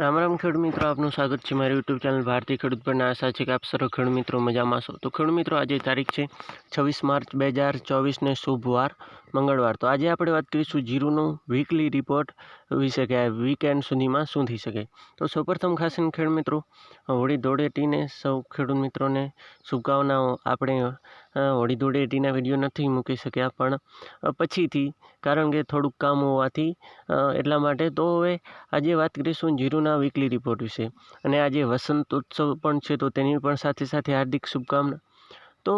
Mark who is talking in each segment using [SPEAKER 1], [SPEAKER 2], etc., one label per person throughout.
[SPEAKER 1] રામ રામ ખેડૂત મિત્રો, આપનું સ્વાગત છે મારી યુટ્યુબ ચેનલ ભારતીય ખેડૂત પરના. આશા છે કે આપ સર્વ ખેડૂત મિત્રો મજામાં છો તો ખેડૂત મિત્રો, આજે તારીખ છે છવ્વીસ માર્ચ બે હજાર ચોવીસને શુભ વાર, મંગળવાર. તો આજે આપણે વાત કરીશું જીરુનો વીકલી રિપોર્ટ વિશે કે વીકેન્ડ સુધીમાં શું થઈ શકે. તો સૌપ્રથમ ખાસ કરીને ખેડૂત મિત્રો હોળી દોડેટીને સૌ ખેડૂત મિત્રોને શુભકામનાઓ આપણે હોળી ધૂળેટીના વીડિયો નથી મૂકી શક્યા, પણ પછીથી, કારણ કે થોડુંક કામ હોવાથી એટલા માટે તો હવે આજે વાત કરીશું જીરુના વીકલી રિપોર્ટ વિશે. અને આજે વસંત ઉત્સવ પણ છે, તો તેની પણ સાથે સાથે હાર્દિક શુભકામના. તો,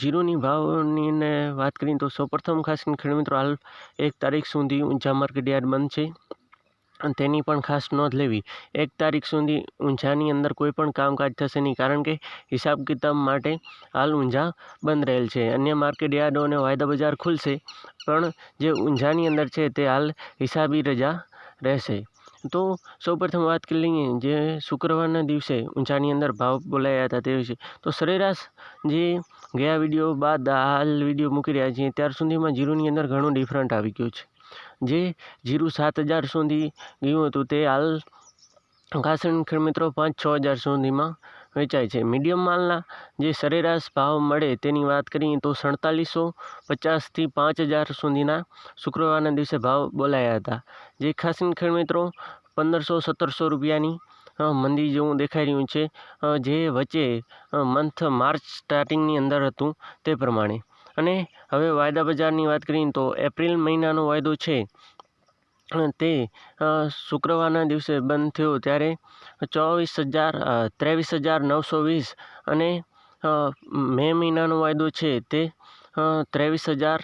[SPEAKER 1] જીરુની ભાવની વાત કરીએ તો સૌપ્રથમ ખાસ કરીને ખેડૂત મિત્રો, હાલ એક તારીખ સુધી ઊંચા માર્કેટ યાર્ડ બંધ છે. તેની પણ ખાસ નોંધ લેવી. એક તારીખ સુધી ઊંઝાની અંદર કોઈ પણ કામકાજ થશે નહીં, કારણ કે હિસાબ કિતાબ માટે હાલ ઊંઝા બંધ રહેલ છે. અન્ય માર્કેટ યાર્ડો અને વાયદા બજાર ખુલશે, પણ જે ઊંઝાની અંદર છે તે હાલ હિસાબી રજા રહેશે. તો સૌપ્રથમ વાત કરી લઈએ, જે શુક્રવારના દિવસે ઊંચાની અંદર ભાવ બોલાયા હતા તે વિશે. તો સરેરાશ જે ગયા વીડિયો બાદ હાલ વીડિયો મૂકી રહ્યા છીએ, ત્યાર સુધીમાં જીરુની અંદર ઘણું ડિફરન્ટ આવી ગયું છે. જે જીરું સાત હજાર સુધી ગયું હતું, તે હાલ ખાસ ખેડ મિત્રો પાંચ છ હજાર સુધીમાં વેચાય છે. મીડિયમ માલના જે સરેરાશ ભાવ મળે તેની વાત કરીએ તો સડતાલીસો પચાસથી પાંચ હજાર સુધીના શુક્રવારના દિવસે ભાવ બોલાયા હતા. જે ખાસ ખેડ મિત્રો પંદરસો સત્તરસો રૂપિયાની મંદી જેવું દેખાઈ રહ્યું છે જે વચ્ચે મંથ માર્ચ સ્ટાર્ટિંગની અંદર હતું તે પ્રમાણે. અને હવે વાયદા બજારની વાત કરીએ તો એપ્રિલ મહિનાનો વાયદો છે. તે શુક્રવારના દિવસે બંધ થયો ત્યારે ચોવીસ હજાર ત્રેવીસ હજાર નવસો વીસ અને મે મહિનાનો વાયદો છે તે ત્રેવીસ હજાર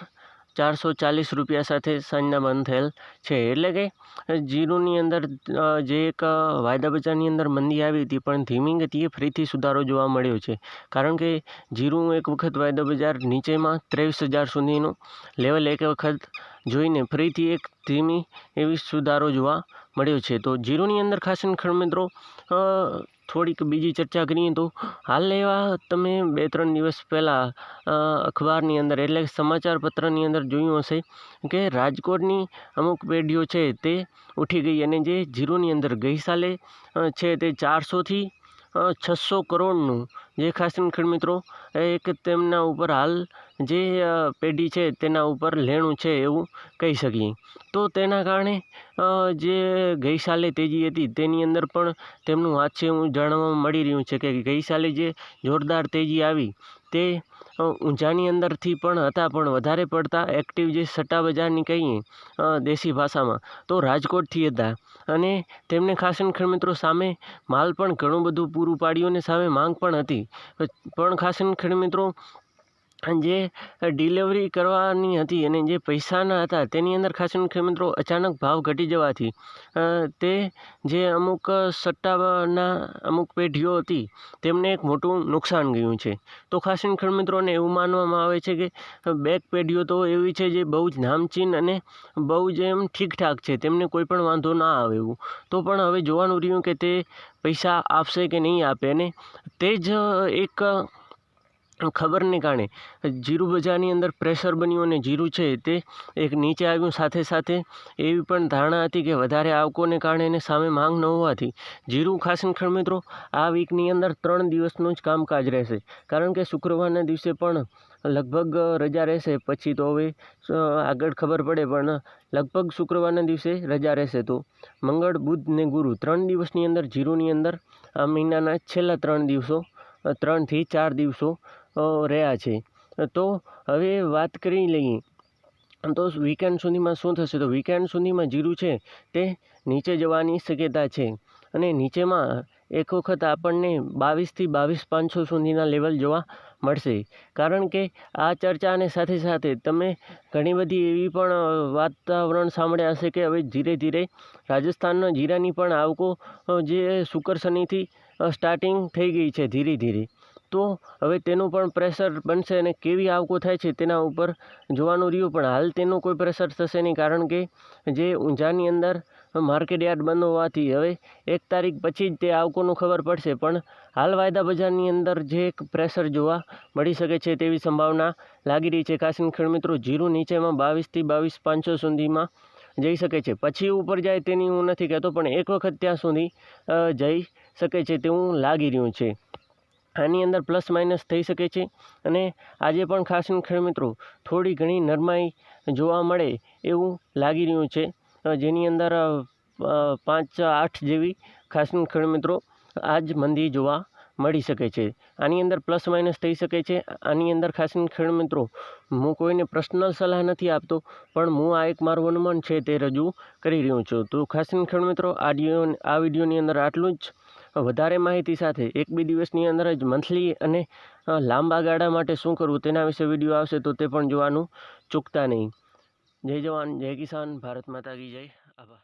[SPEAKER 1] ચારસો ચાલીસ રૂપિયા સાથે સાંજના બંધ થયેલ છે. એટલે કે જીરુની અંદર જે એક વાયદા બજારની અંદર મંદી આવી હતી, પણ ધીમી ગતિએ ફરીથી સુધારો જોવા મળ્યો છે. કારણ કે જીરું એક વખત વાયદા બજાર નીચેમાં ત્રેવીસ હજાર સુધીનું લેવલ એક વખત જોઈને ફરીથી એક ધીમી એવી સુધારો જોવા મળ્યો છે. તો જીરુની અંદર ખાસ ખણ મિત્રો થોડીક બીજી ચર્ચા કરીએ તો હાલ એવા તમે બે ત્રણ દિવસ પહેલાં અખબારની અંદર એટલે સમાચાર પત્રની અંદર જોયું હશે કે રાજકોટની અમુક પેઢીઓ છે તે ઉઠી ગઈ અને જે જીરોની અંદર ગઈ સાલે છે તે ચારસોથી છસો કરોડનું. જે ખાસ કરીને ખેડૂત મિત્રો એક તેમના ઉપર હાલ જે પેઢી છે તેના ઉપર લેણું છે એવું કહી શકીએ. તો તેના કારણે જે ગઈ સાલે તેજી હતી તેની અંદર પણ તેમનું હાથ છે એવું જાણવા મળી રહ્યું છે કે ગઈ સાલે જે જોરદાર તેજી આવી તે ઊંઝાની અંદરથી પણ હતા, પણ વધારે પડતા એક્ટિવ જે સટ્ટા બજારની કહીએ દેશી ભાષામાં, તો રાજકોટથી હતા. અને તેમને ખાસ કરીને મિત્રો સામે માલ પણ ઘણું બધું પૂરું પાડ્યું અને સામે માંગ પણ હતી. પણ ખાસ કરીને મિત્રો જે ડિલિવરી કરવાની હતી અને જે પૈસાના હતા, તેની અંદર ખાસ મિત્રો અચાનક ભાવ ઘટી જવાથી તે જે અમુક સટ્ટાના અમુક પેઢીઓ હતી, તેમને એક મોટું નુકસાન ગયું છે. તો ખાસ મિત્રોને એવું માનવામાં આવે છે કે બેક પેઢીઓ તો એવી છે જે બહુ જ નામચીન અને બહુ જ એમ ઠીકઠાક છે, તેમને કોઈ પણ વાંધો ના આવે એવું. તો પણ હવે જોવાનું રહ્યું કે તે પૈસા આપશે કે નહીં આપે અને તે જ એક ખબરને કારણે જીરું બજારની અંદર પ્રેશર બન્યું અને જીરું છે તે એક નીચે આવ્યું સાથે સાથે એવી પણ ધારણા હતી કે વધારે આવકોને કારણે એને સામે માંગ ન હોવાથી. જીરું ખાસ ખેડ મિત્રો, આ વીકની અંદર ત્રણ દિવસનું જ કામકાજ રહેશે. કારણ કે શુક્રવારના દિવસે પણ લગભગ રજા રહેશે, પછી તો હવે આગળ ખબર પડે, પણ લગભગ શુક્રવારના દિવસે રજા રહેશે તો. મંગળ, બુધ ને ગુરુ ત્રણ દિવસની અંદર, જીરુની અંદર, આ મહિનાના છેલ્લા ત્રણ દિવસો ત્રણથી ચાર દિવસો રહ્યા છે. તો હવે વાત કરી લઈએ. તો વીકેન્ડ સુધીમાં શું થશે? તો વીકેન્ડ સુધીમાં જીરું છે તે નીચે જવાની શક્યતા છે. અને નીચેમાં એક વખત આપણને બાવીસથી બાવીસ પાંચસો સુધીના લેવલ જોવા મળશે. કારણ કે આ ચર્ચાને સાથે સાથે તમે ઘણી બધી એવી પણ વાતાવરણ સાંભળ્યા હશે કે હવે ધીરે ધીરે રાજસ્થાનના જીરાની પણ આવકો જે શુકર શનિથી સ્ટાર્ટિંગ થઈ ગઈ છે ધીરે ધીરે. તો હવે તેનું પણ પ્રેશર બનશે અને કેવી આવકો થાય છે તેના ઉપર જોવાનું રહ્યું. પણ હાલ તેનું કોઈ પ્રેશર થશે નહીં, કારણ કે જે ઊંઝાની અંદર માર્કેટ યાર્ડ બંધ હોવાથી હવે એક તારીખ પછી જ તે આવકોનું ખબર પડશે. પણ હાલ વાયદા બજારની અંદર જે એક પ્રેશર જોવા મળી શકે છે તેવી સંભાવના લાગી રહી છે. ખાસ ખેડમિત્રો મિત્રો, જીરું નીચેમાં બાવીસથી બાવીસ પાંચસો સુધીમાં જઈ શકે છે. પછી ઉપર જાય તેની હું નથી કહેતો, પણ એક વખત ત્યાં સુધી જઈ શકે છે તેવું લાગી રહ્યું છે. આની અંદર પ્લસ માઇનસ થઈ શકે છે. અને આજે પણ ખાસ ખેડ મિત્રો, થોડી ઘણી નરમાઈ જોવા મળે એવું લાગી રહ્યું છે. જેની અંદર પાંચ, આઠ જેવી ખાસ ખેડ મિત્રો આજ મંદી જોવા મળી શકે છે. આની અંદર પ્લસ માઇનસ થઈ શકે છે. આની અંદર ખાસ ખેડ મિત્રો, હું કોઈને પર્સનલ સલાહ નથી આપતો, પણ હું આ એક મારું અનુમાન છે તે રજૂ કરી રહ્યો છું. તો ખાસ ખેડ મિત્રો, આ આ વિડીયોની અંદર આટલું જ વધારે માહિતી સાથે એક બે દિવસની અંદર જ મંથલી અને લાંબા ગાળા માટે શું કરવું તેના વિશે વીડિયો આવશે તો તે પણ જોવાનું ચૂકતા નહીં. જય જવાન, જય કિસાન, ભારત માતા કી જય. આભાર.